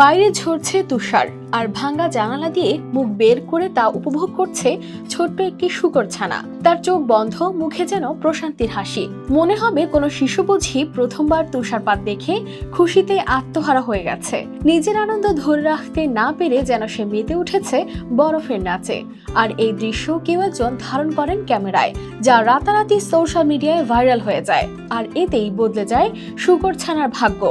বাইরে ঝরছে তুষার আর ভাঙ্গা জানালা দিয়ে মুখ বের করে তা উপভোগ করছে ছোট্ট একটি শুকর ছানা। তার চোখ বন্ধ, মুখে যেন প্রশান্তির হাসি। মনে হবে কোনো শিশু বুঝি প্রথমবার তুষারপাত দেখে খুশিতে আত্মহারা হয়ে গেছে। নিজের আনন্দ ধরে রাখতে না পেরে যেন সে মেতে উঠেছে বরফের নাচে। আর এই দৃশ্য কেউ একজন ধারণ করেন ক্যামেরায়, যা রাতারাতি সোশ্যাল মিডিয়ায় ভাইরাল হয়ে যায়। আর এতেই বদলে যায় শুকর ছানার ভাগ্য।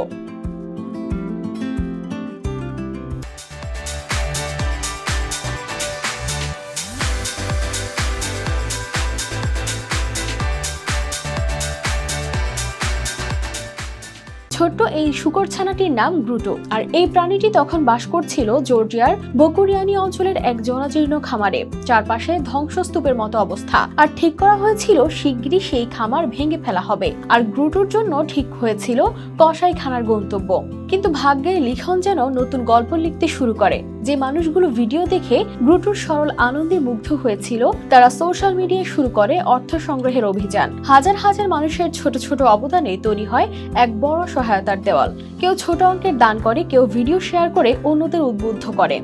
ছোট্ট এই শুকর ছানাটির নাম গ্রুটো আর এই প্রাণীটি তখন বাস করছিল জর্জিয়ার বকুরিয়ানি অঞ্চলের এক জরাজীর্ণ খামারে, চারপাশে ধ্বংসস্তূপের মতো অবস্থা। আর ঠিক করা হয়েছিল, শিগগিরই সেই খামার ভেঙে ফেলা হবে। আর গ্রুটোর জন্য ঠিক হয়েছিল কসাইখানার গন্তব্য। কিন্তু ভাগ্যে লিখন যেন নতুন গল্প লিখতে শুরু করে। যে মানুষগুলো ভিডিও দেখে গ্রুটুর সরল আনন্দে মুগ্ধ হয়েছিল, তারা সোশ্যাল মিডিয়ায় শুরু করে অর্থ সংগ্রহের অভিযান। হাজার হাজার মানুষের ছোট ছোট অবদানে তৈরি হয় এক বড় সহায়তার দেওয়াল। কেউ ছোট অঙ্কের দান করে, কেউ ভিডিও শেয়ার করে অন্যদের উদ্বুদ্ধ করে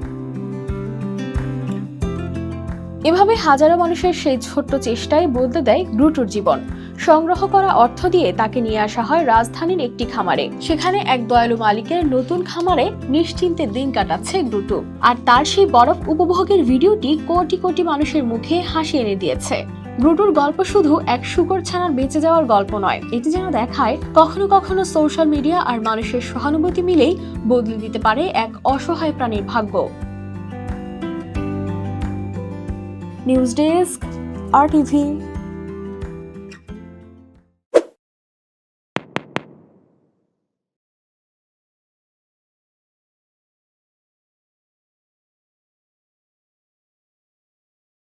এভাবে হাজারো মানুষের সেই ছোট্ট চেষ্টায় বদলে দেয় গ্রুটুর জীবন। সংগ্রহ করা অর্থ দিয়ে তাকে নিয়ে আসা হয় রাজধানীর একটি খামারে। সেখানে এক দয়ালু মালিকের নতুন খামারে নিশ্চিন্তে দিন কাটাচ্ছে গ্রুটু আর তার সেই বরফ উপভোগের ভিডিওটি কোটি কোটি মানুষের মুখে হাসি এনে দিয়েছে। গ্রুটুর গল্প শুধু এক শুকর ছানার বেঁচে যাওয়ার গল্প নয়, এটি যেন দেখায় কখনো কখনো সোশ্যাল মিডিয়া আর মানুষের সহানুভূতি মিলেই বদলে দিতে পারে এক অসহায় প্রাণীর ভাগ্য। ന്യൂസ് ഡെസ്ക് ആ ടി